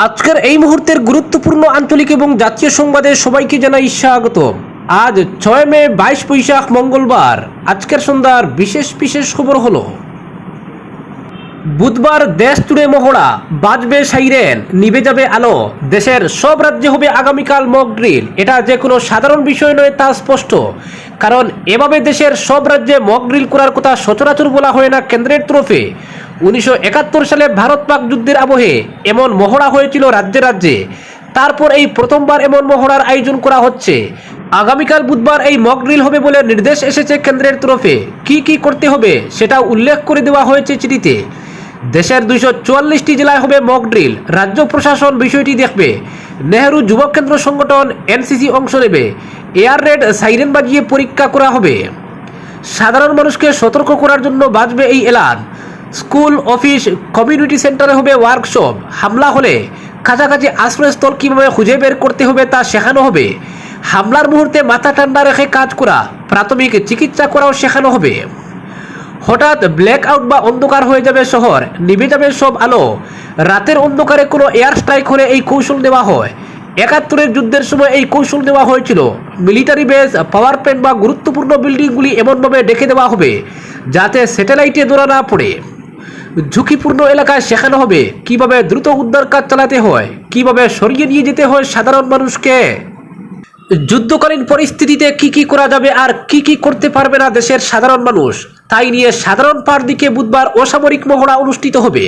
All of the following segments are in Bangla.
আজকের এই মুহূর্তের গুরুত্বপূর্ণ আঞ্চলিক এবং জাতীয় সংবাদে সবাইকে জানাই স্বাগত আজ ছয় মে, বাইশ বৈশাখ, মঙ্গলবার। আজকের সন্ধ্যার বিশেষ বিশেষ খবর হলো, বুধবার দেশ জুড়ে মহড়া, বাজবে সাইরেন, নিভে যাবে আলো, দেশের সব রাজ্যে হবে আগামীকাল মক ড্রিল এটা যে কোনো সাধারণ বিষয় নয় তা স্পষ্ট। কারণ এভাবে দেশের সব রাজ্যে মক ড্রিল করার কথা সচরাচর বলা হয় না কেন্দ্রের তরফে। উনিশশো একাত্তর সালে ভারত পাক যুদ্ধের আবহে এমন মহড়া হয়েছিল রাজ্যে রাজ্যে। তারপর এই প্রথমবার এমন মহড়ার আয়োজন করা হচ্ছে। আগামীকাল বুধবার এই মক ড্রিল হবে বলে নির্দেশ এসেছে কেন্দ্রের তরফে। কি কি করতে হবে সেটা উল্লেখ করে দেওয়া হয়েছে চিঠিতে। দেশের দুইশো চুয়াল্লিশটি জেলায় হবে মক ড্রিল রাজ্য প্রশাসন বিষয়টি দেখবে। নেহেরু যুবক কেন্দ্র সংগঠন এনসিসি অংশ নেবে। এয়ার রেড সাইরেন বাজিয়ে পরীক্ষা করা হবে। সাধারণ মানুষকে সতর্ক করার জন্য বাজবে এই এলান। স্কুল, অফিস কমিউনিটি সেন্টারে হবে ওয়ার্কশপ হামলা হলে কাছাকাছি আশ্রয়স্থল কীভাবে খুঁজে বের করতে হবে তা শেখানো হবে। হামলার মুহূর্তে মাথা ঠান্ডা রেখে কাজ করা, প্রাথমিক চিকিৎসা করাও শেখানো হবে। হঠাৎ ব্ল্যাক আউট বা অন্ধকার হয়ে যাবে শহর, নিভে যাবে সব আলো। রাতের অন্ধকারে কোনো এয়ার স্ট্রাইক হলে এই কৌশল দেওয়া হয়। একাত্তরের যুদ্ধের সময় এই কৌশল দেওয়া হয়েছিল। মিলিটারি বেস পাওয়ার প্ল্যান্ট বা গুরুত্বপূর্ণ বিল্ডিংগুলি এমনভাবে ডেকে দেওয়া হবে, যাতে স্যাটেলাইটে ধরা না পড়ে। ঝুঁকিপূর্ণ এলাকায় শেখানো হবে কীভাবে দ্রুত উদ্ধার কাজ চালাতে হয়, কীভাবে সরিয়ে নিয়ে যেতে হয় সাধারণ মানুষকে। যুদ্ধকালীন পরিস্থিতিতে কি কি করা যাবে আর কি কি করতে পারবে না দেশের সাধারণ মানুষ, তাই নিয়ে সাধারণ পার দিকে বুধবার অসামরিক মহড়া অনুষ্ঠিত হবে।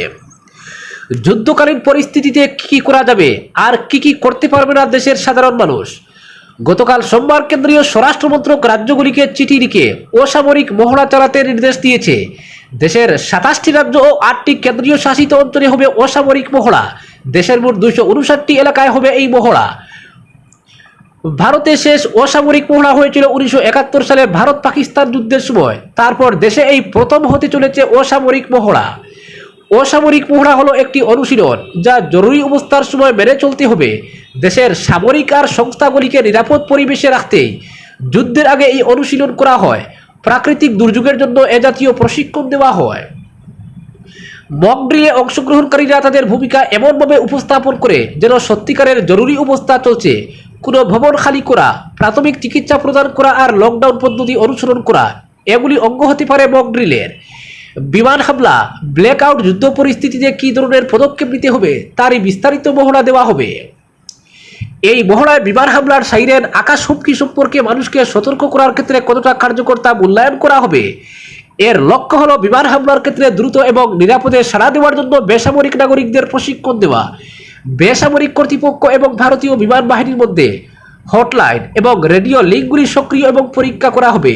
যুদ্ধকালীন পরিস্থিতিতে কি কি করা যাবে আর কি কি করতে পারবে না দেশের সাধারণ মানুষ, গতকাল সোমবার কেন্দ্রীয় স্বরাষ্ট্রমন্ত্রক রাজ্যগুলিকে চিঠি লিখে অসামরিক মহড়া চালাতে নির্দেশ দিয়েছে। দেশের সাতাশটি রাজ্য ও আটটি কেন্দ্রীয় শাসিত অঞ্চলে হবে অসামরিক মহড়া। দেশের মোট দুইশো উনষাটটি এলাকায় হবে এই মহড়া। ভারতে শেষ অসামরিক মহড়া হয়েছিল উনিশশো একাত্তর সালে ভারত পাকিস্তান যুদ্ধের সময়। তারপর দেশে এই প্রথম হতে চলেছে অসামরিক মহড়া। অসামরিক মহড়া হলো একটি অনুশীলন, যা জরুরি অবস্থার সময় মেনে চলতে হবে। দেশের সামরিক আর সংস্থাগুলিকে নিরাপদ পরিবেশে রাখতেই যুদ্ধের আগে এই অনুশীলন করা হয়। প্রাকৃতিক দুর্যোগের জন্য এ জাতীয় প্রশিক্ষণ দেওয়া হয়। মক ড্রিলে অংশগ্রহণকারীরা তাদের ভূমিকা এমনভাবে উপস্থাপন করে যেন সত্যিকারের জরুরি অবস্থা চলছে। কোনো ভবন খালি করা, প্রাথমিক চিকিৎসা প্রদান করা আর লকডাউন পদ্ধতি অনুসরণ করা, এগুলি অঙ্গ হতে পারে মক ড্রিলের বিমান হামলা ব্ল্যাক আউট যুদ্ধ পরিস্থিতিতে কী ধরনের পদক্ষেপ নিতে হবে, তারই বিস্তারিত মহড়া দেওয়া হবে। এই মহড়ায় বিমান হামলার সাইরেন আকাশ হুমকি সম্পর্কে মানুষকে সতর্ক করার ক্ষেত্রে কতটা কার্যকর তা মূল্যায়ন করা হবে? এর লক্ষ্য হলো বিমান হামলার ক্ষেত্রে দ্রুত এবং নিরাপদে সাড়া দেওয়ার জন্য বেসামরিক নাগরিকদের প্রশিক্ষণ দেওয়া। বেসামরিক কর্তৃপক্ষ এবং ভারতীয় বিমান বাহিনীর মধ্যে হটলাইন এবং রেডিও লিঙ্কগুলি সক্রিয় এবং পরীক্ষা করা হবে।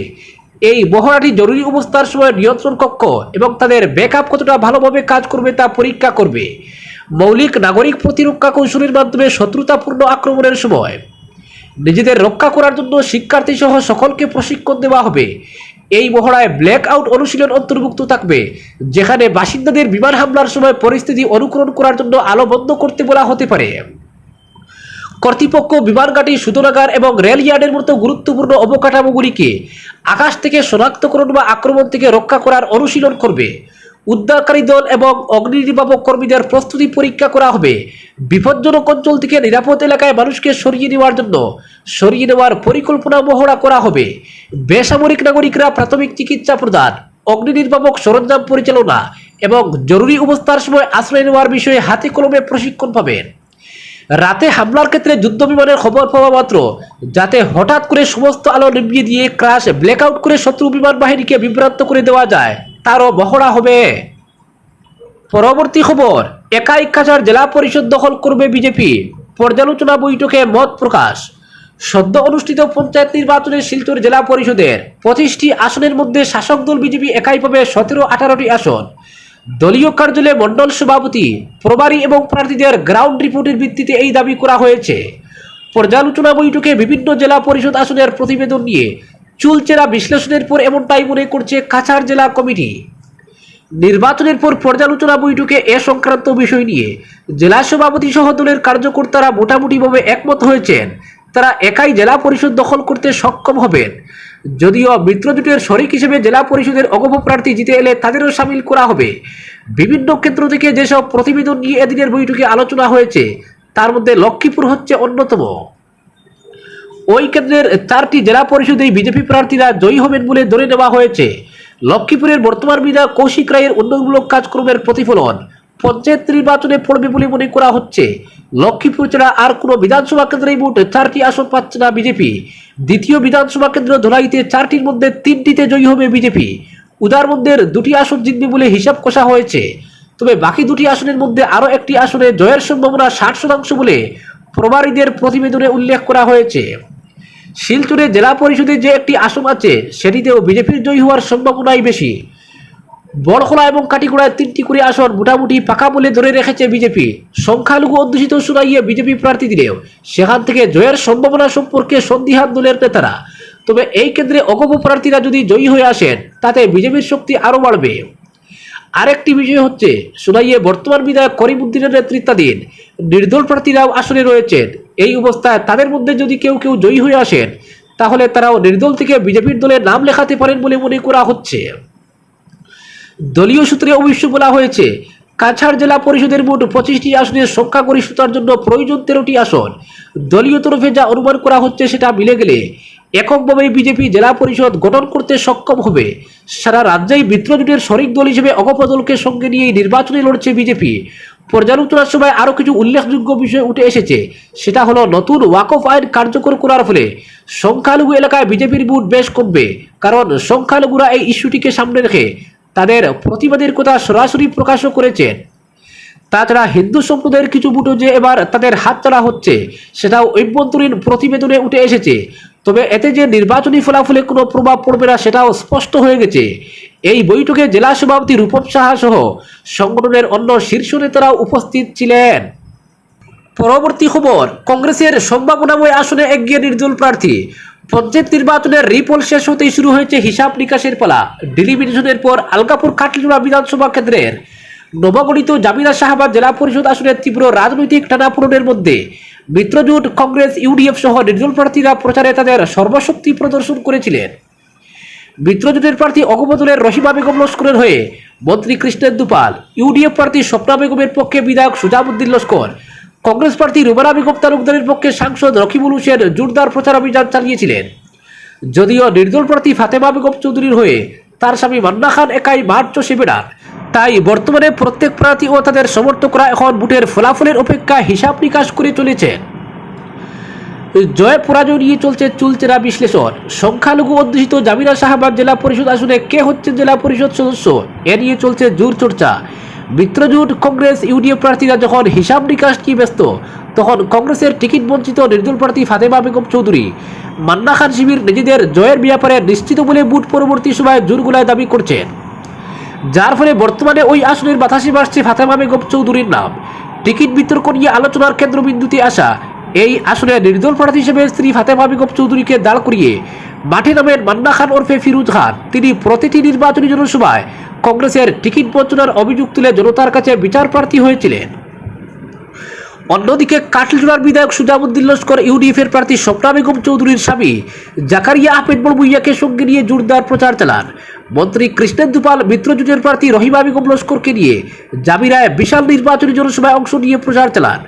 এই মহড়াটি জরুরি অবস্থার সময় নিয়ন্ত্রণ কক্ষ এবং তাদের ব্যাকআপ কতটা ভালোভাবে কাজ করবে তা পরীক্ষা করবে। মৌলিক নাগরিক প্রতিরক্ষা কৌশলের মাধ্যমে শত্রুতাপূর্ণ আক্রমণের সময়। নিজেদের রক্ষা করার জন্য শিক্ষার্থী সহ সকলকে প্রশিক্ষণ দেওয়া হবে। এই মহড়ায় ব্ল্যাক আউট অনুশীলন অন্তর্ভুক্ত থাকবে, যেখানে বাসিন্দাদের বিমান হামলার সময় পরিস্থিতি অনুকরণ করার জন্য আলো বন্ধ করতে বলা হতে পারে। কর্তৃপক্ষ বিমানঘাটি শোধনাগার এবং রেল ইয়ার্ডের মতো গুরুত্বপূর্ণ অবকাঠামোগুলিকে আকাশ থেকে শনাক্তকরণ বা আক্রমণ থেকে রক্ষা করার অনুশীলন করবে। উদ্ধারকারী দল এবং অগ্নি নির্বাপক কর্মীদের প্রস্তুতি পরীক্ষা করা হবে। বিপজ্জনক অঞ্চল থেকে নিরাপদ এলাকায় মানুষকে সরিয়ে নেওয়ার জন্য সরিয়ে নেওয়ার পরিকল্পনা মহড়া করা হবে। বেসামরিক নাগরিকরা প্রাথমিক চিকিৎসা প্রদান অগ্নি নির্বাপক সরঞ্জাম পরিচালনা এবং জরুরি অবস্থার সময় আশ্রয় নেওয়ার বিষয়ে হাতে কলমে প্রশিক্ষণ পাবেন। রাতে হামলার ক্ষেত্রে যুদ্ধ বিমানের খবর পাওয়া মাত্র, যাতে হঠাৎ করে সমস্ত আলো নিভিয়ে দিয়ে ক্রাশ ব্ল্যাকআউট করে শত্রু বিমান বাহিনীকে বিভ্রান্ত করে দেওয়া যায়। তারও মহড়া হবে। পরবর্তী খবর, একাই কাছাড় জেলা পরিষদ দখল করবে বিজেপি। পর্যালোচনা বৈঠকে মত প্রকাশ। সদ্য অনুষ্ঠিত পঞ্চায়েত নির্বাচনে শিলচর জেলা পরিষদের পঁচিশটি আসনের মধ্যে শাসক দল বিজেপি একাই পাবে সতেরো আঠারোটি আসন। দলীয় কার্যালয়ে মণ্ডল সভাপতি প্রবারী এবং প্রার্থীদের গ্রাউন্ড রিপোর্টের ভিত্তিতে এই দাবি করা হয়েছে। পর্যালোচনা বৈঠকে বিভিন্ন জেলা পরিষদ আসনের প্রতিবেদন নিয়ে চুলচেরা বিশ্লেষণের পর এমনটাই মনে করছে কাছাড় জেলা কমিটি। নির্বাচনের পর পর্যালোচনা বৈঠকে এ সংক্রান্ত বিষয় নিয়ে জেলা সভাপতি সহ দলের কার্যকর্তারা মোটামুটিভাবে একমত হয়েছেন। তারা একাই জেলা পরিষদ দখল করতে সক্ষম হবেন। যদিও মিত্রজোটের শরিক হিসেবে জেলা পরিষদের অগপ প্রার্থী জিতে এলে তাদেরও সামিল করা হবে। বিভিন্ন কেন্দ্র থেকে যেসব প্রতিবেদন নিয়ে এদিনের বৈঠকে আলোচনা হয়েছে, তার মধ্যে লক্ষ্মীপুর হচ্ছে অন্যতম। ওই কেন্দ্রের চারটি জেলা পরিষদে বিজেপি প্রার্থীরা জয়ী হবেন বলে ধরে নেওয়া হয়েছে। লক্ষ্মীপুরের বর্তমান বিধায়ক কৌশিক রায়ের উন্নয়নমূলক কাজকর্মের প্রতিফলন পঞ্চায়েত নির্বাচনে পড়বে বলে মনে করা হচ্ছে। লক্ষ্মীপুর ছাড়া আর কোনো বিধানসভা কেন্দ্রেই মোট চারটি আসন পাচ্ছে না বিজেপি। দ্বিতীয় বিধানসভা কেন্দ্র ধলাইতে চারটির মধ্যে তিনটিতে জয়ী হবে বিজেপি। উদারবন্দের দুটি আসন জিতবে বলে হিসাব কষা হয়েছে। তবে বাকি দুটি আসনের মধ্যে আরও একটি আসনে জয়ের সম্ভাবনা ষাট শতাংশ বলে প্রবারীদের প্রতিবেদনে উল্লেখ করা হয়েছে। শিলচরে জেলা পরিষদে যে একটি আসন আছে, সেটিতেও বিজেপির জয়ী হওয়ার সম্ভাবনাই বেশি। বড়খোলা এবং কাটিগোড়ায় তিনটি করে আসন মোটামুটি পাকা বলে ধরে রেখেছে বিজেপি। সংখ্যালঘু অধ্যুষিত শুনাইয়ে বিজেপি প্রার্থী দিলেও সেখান থেকে জয়ের সম্ভাবনা সম্পর্কে সন্দিহান দলের নেতারা। তবে এই কেন্দ্রে অগপ প্রার্থীরা যদি জয়ী হয়ে আসেন, তাতে বিজেপির শক্তি আরও বাড়বে। আরেকটি বিষয় হচ্ছে সুনাইয়ে বর্তমান বিধায়ক করিমুদ্দিনের নেতৃত্বাধীন নির্দল প্রার্থীরাও আসনে রয়েছেন। এই অবস্থায় তাদের মধ্যে যদি কেউ কেউ জয়ী হয়ে আসেন তাহলে তারাও নির্দল থেকে বিজেপির দলে নাম লেখাতে পারেন বলে মনে করা হচ্ছে। দলীয় সূত্রে অবশ্য বলা হয়েছে, কাছাড় জেলা পরিষদের মোট পঁচিশটি আসনের সংখ্যাগরিষ্ঠতার জন্য প্রয়োজন তেরোটি আসন। দলীয় তরফে যা অনুমান করা হচ্ছে সেটা মিলে গেলে এককভাবে বিজেপি জেলা পরিষদ গঠন করতে সক্ষম হবে। সারা রাজ্যেই মিত্রজোটের শরিক দল হিসেবে অগপদলকে সঙ্গে নিয়ে নির্বাচনে লড়ছে বিজেপি। পর্যালোচনার সময় আরও কিছু উল্লেখযোগ্য বিষয় উঠে এসেছে। সেটা হলো, নতুন ওয়াকফ আইন কার্যকর করার ফলে সংখ্যালঘু এলাকায় বিজেপির বুট বেশ কমবে। কারণ সংখ্যালঘুরা এই ইস্যুটিকে সামনে রেখে তাদের প্রতিবাদের কথা সরাসরি প্রকাশও করেছেন। তাছাড়া হিন্দু সম্প্রদায়ের কিছু বুটো যে এবার তাদের হাতছাড়া হচ্ছে, সেটাও অভ্যন্তরীণ প্রতিবেদনে উঠে এসেছে। তবে এতে যে নির্বাচনী ফলাফলে কোনো প্রভাব পড়বে না সেটাও স্পষ্ট হয়ে গেছে। এই বৈঠকে জেলা সভাপতি রূপম সাহা সহ সংগঠনের অন্য শীর্ষ নেতারাও উপস্থিত ছিলেন। পরবর্তী খবর, কংগ্রেসের সম্ভাবনাময় আসনে এগিয়ে নির্দল প্রার্থী। পঞ্চায়েত নির্বাচনের রিপোল শেষ হতেই শুরু হয়েছে হিসাব নিকাশের পালা। ডিলিমিনেশনের পর আলগাপুর কাটলিজোড়া বিধানসভা কেন্দ্রের নবগঠিত জামিনা শাহবাদ জেলা পরিষদ আসনের তীব্র রাজনৈতিক টানাপোড়েনের মধ্যে মিত্রজোট কংগ্রেস, ইউডিএফ সহ নির্দল প্রার্থীরা প্রচারে তাদের সর্বশক্তি প্রদর্শন করেছিলেন। মিত্রজোটের প্রার্থী অগবদলের রহিমা বেগম লস্করের হয়ে মন্ত্রী কৃষ্ণের দুপাল, ইউডিএফ প্রার্থী স্বপ্না বেগমের পক্ষে বিধায়ক সুজাবুদ্দিন লস্কর, কংগ্রেস প্রার্থী রুবানা বেগম তালুকদারের পক্ষে সাংসদ রকিবুল হোসেন জোরদার প্রচার অভিযান চালিয়েছিলেন। যদিও নির্দল প্রার্থী ফাতেমা বেগম চৌধুরীর হয়ে তার স্বামী মান্না খান একাই মার্চ বেড়ান তাই বর্তমানে প্রত্যেক প্রার্থী ও তাদের সমর্থকরা এখন ভোটের ফলাফলের অপেক্ষা হিসাব নিকাশ করে চলেছেন। জয় পরাজয় নিয়ে চলছে চুলচেরা বিশ্লেষণ। সংখ্যালঘু অধ্যুষিত জামিনা শাহবাগ জেলা পরিষদ আসনে কে হচ্ছে জেলা পরিষদ সদস্য? এ নিয়ে চলছে জোর চর্চা। মিত্রজোট কংগ্রেস ইউডিএফ প্রার্থীরা যখন হিসাব নিকাশ কি ব্যস্ত, তখন কংগ্রেসের টিকিট বঞ্চিত নির্দল প্রার্থী ফাতেমা বেগম চৌধুরী। মান্না খান শিবির নিজেদের জয়ের ব্যাপারে নিশ্চিত বলে বুট পরবর্তী সময়ে জোরগুলায় দাবি করছেন। যার ফলে বর্তমানে ওই আসনের বাতাসে বাড়ছে ফাতেমা বেগম চৌধুরীর নাম। টিকিট বিতর্ক নিয়ে আলোচনার কেন্দ্রবিন্দুতে আসা এই আসনে নির্দল প্রার্থী হিসেবে স্ত্রী ফাতেমা বেগম চৌধুরীকে দাঁড় করিয়ে মাঠে নামেন মান্না খান ওরফে ফিরুজ খান। তিনি প্রতিটি নির্বাচনী জনসভায় কংগ্রেসের টিকিট বঞ্চনার অভিযোগ তুলে জনতার কাছে বিচার প্রার্থী হয়েছিলেন। অন্যদিকে কাটলজোড়ার বিধায়ক সুজাবুদ্দিন লস্কর ইউডিএফের প্রার্থী স্বপ্না বেগম চৌধুরীর স্বামী জাকারিয়া আহমেদ বড়বুইয়াকে সঙ্গে নিয়ে জোরদার প্রচার চালান। মন্ত্রী কৃষ্ণেন দুপাল মিত্রজোটের প্রার্থী রহিমা বেগম লস্করকে নিয়ে জামিরায় বিশাল নির্বাচনী জনসভায় অংশ নিয়ে প্রচার চালান।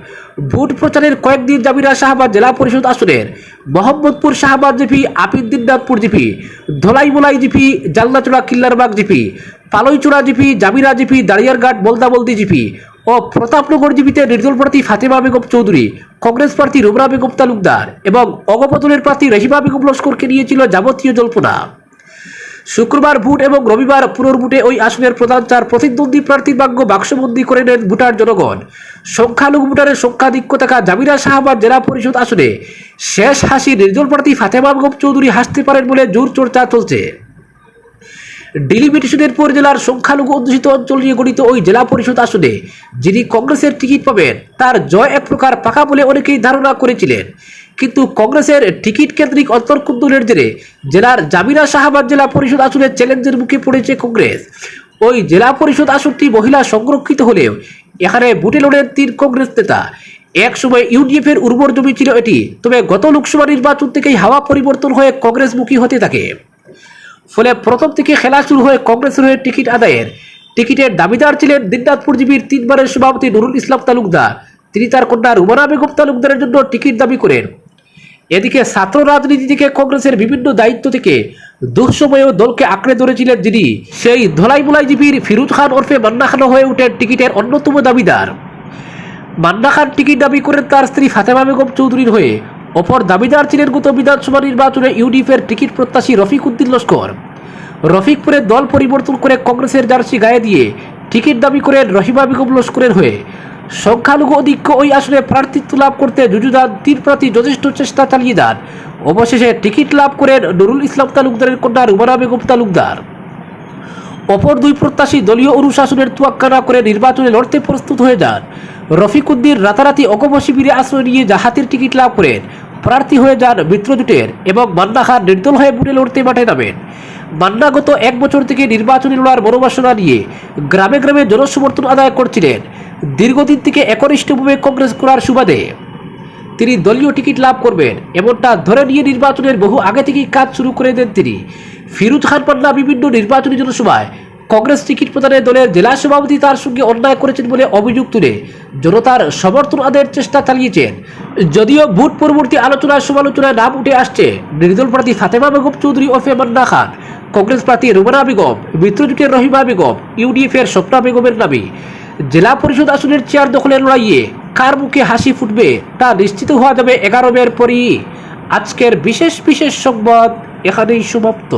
ভোট প্রচারের কয়েকদিন জামিরা শাহবাদ জেলা পরিষদ আসনের Mohammadpur Shahbad GP Apiddinnathpur GP, Dhalaimolai GP, Jalnachora Killarbag GP, Palaichora GP, Jamira GP, Dariyarghat Baldabaldi GP ও প্রতাপনগর জীবিতে নির্দল প্রার্থী ফাতেমা বেগম চৌধুরী, কংগ্রেস প্রার্থী রুবরা বেগম তালুকদার এবং অগপতনের প্রার্থী রহিমা বেগম লস্করকে নিয়েছিল যাবতীয় জল্পনা। শুক্রবার ভোট এবং রবিবার পুনর্ভোটে ওই আসনের প্রধান চার প্রতিদ্বন্দ্বী প্রার্থীর ভাগ্য বাক্সবন্দি করে নেন ভোটার জনগণ। সংখ্যালঘু ভোটারের সংখ্যাধিক্য থাকা জামিরা শাহবাদ জেলা পরিষদ আসনে শেষ হাসি নির্দল প্রার্থী ফাতেমা বেগম চৌধুরী হাসতে পারেন বলে জোর চর্চা চলছে। ডিলিমিটেশনের পর জেলার সংখ্যালঘু অধ্যুষিত অঞ্চল নিয়ে গঠিত ওই জেলা পরিষদ আসনে যিনি কংগ্রেসের টিকিট পাবেন, তার জয় এক প্রকার পাকা বলে অনেকেই ধারণা করেছিলেন। কিন্তু কংগ্রেসের টিকিট কেন্দ্রিক অন্তর্কুন্দলের জেরে জেলার জামিনা শাহবাদ জেলা পরিষদ আসনের চ্যালেঞ্জের মুখে পড়েছে কংগ্রেস। ওই জেলা পরিষদ আসনটি মহিলা সংরক্ষিত হলেও এখানে বুটে লড়েন তিন কংগ্রেস নেতা। এক সময় ইউডিএফ এর উর্বর জমি ছিল এটি, তবে গত লোকসভা নির্বাচন থেকেই হাওয়া পরিবর্তন হয়ে কংগ্রেসমুখী হতে থাকে। ফলে প্রথম থেকে খেলা শুরু হয়ে কংগ্রেসের হয়ে টিকিট আদায়ের। টিকিটের দাবিদার ছিলেন দিননাথপুর জিবির তিনবারের সভাপতি নুরুল ইসলাম তালুকদার। তিনি তার কন্যা রুমানা বেগম তালুকদারের জন্য টিকিট দাবি করেন। এদিকে ছাত্র রাজনীতি থেকে কংগ্রেসের বিভিন্ন দায়িত্ব থেকে দুঃসময়েও দলকে আঁকড়ে ধরেছিলেন যিনি, সেই ধলাই জিবির ফিরুজ খান ওরফে মান্না খান হয়ে ওঠেন টিকিটের অন্যতম দাবিদার। মান্না খান টিকিট দাবি করেন তার স্ত্রী ফাতেমা বেগম চৌধুরীর হয়ে। অপর দাবিদার ছিলেন গত বিধানসভা নির্বাচনে ইউডিএফের টিকিট প্রত্যাশী রফিক উদ্দিন লস্কর। রফিকপুরে দল পরিবর্তন করে কংগ্রেসের জার্সি গায়ে দিয়ে টিকিট দাবি করেন রহিমা বেগম লস্করের হয়ে। সংখ্যালঘু অধিক্য ওই আসনে প্রার্থিত্ব লাভ করতে যুযুদান তিন প্রার্থী যথেষ্ট চেষ্টা চালিয়ে যান। অবশেষে টিকিট লাভ করেন নুরুল ইসলাম তালুকদারের কন্যা রুমানা বেগম তালুকদার। অপর দুই প্রত্যাশী দলীয় অনুশাসনের তুয়াক্কা না করে নির্বাচনে লড়তে প্রস্তুত হয়ে যান। রফিকুদ্দিন রাতারাতি অগম শিবিরে আশ্রয় নিয়ে জাহাতের টিকিট লাভ করেন। প্রার্থী হয়ে যান মিত্রজোটের এবং মান্না খান নির্দল হয়ে বুড়ে লড়তে মাঠে নামেন। মান্না গত এক বছর থেকে নির্বাচনী লড়ার মনোবাসনা নিয়ে গ্রামে গ্রামে জনসমর্থন আদায় করছিলেন। দীর্ঘদিন থেকে একনিষ্ঠভাবে কংগ্রেস করার সুবাদে তিনি দলীয় টিকিট লাভ করবেন, এমনটা ধরে নিয়ে নির্বাচনের বহু আগে থেকেই কাজ শুরু করে দেন তিনি। ফিরুজ খান পান্না বিভিন্ন নির্বাচনী জনসভায় কংগ্রেস টিকিট প্রদানে দলের জেলা সভাপতি তার সঙ্গে অন্যায় করেছেন বলে অভিযোগ তুলে জনতার সমর্থন আদায়ের চেষ্টা চালিয়েছেন। যদিও ভোট পরবর্তী আলোচনা সমালোচনায় নাম উঠে আসছে নির্দল প্রার্থী ফাতেমা বেগম চৌধুরী ওফে মান্না খান, কংগ্রেস প্রার্থী রুমানা বেগম মিত্রজোটের রহিমা বেগম, ইউডিএফের স্বপ্না বেগমের নামে। জেলা পরিষদ আসনের চেয়ার দখলের লড়াইয়ে কার মুখে হাসি ফুটবে তা নিশ্চিত হওয়া যাবে এগারো মের পরই। আজকের বিশেষ বিশেষ সংবাদ এখানেই সমাপ্ত।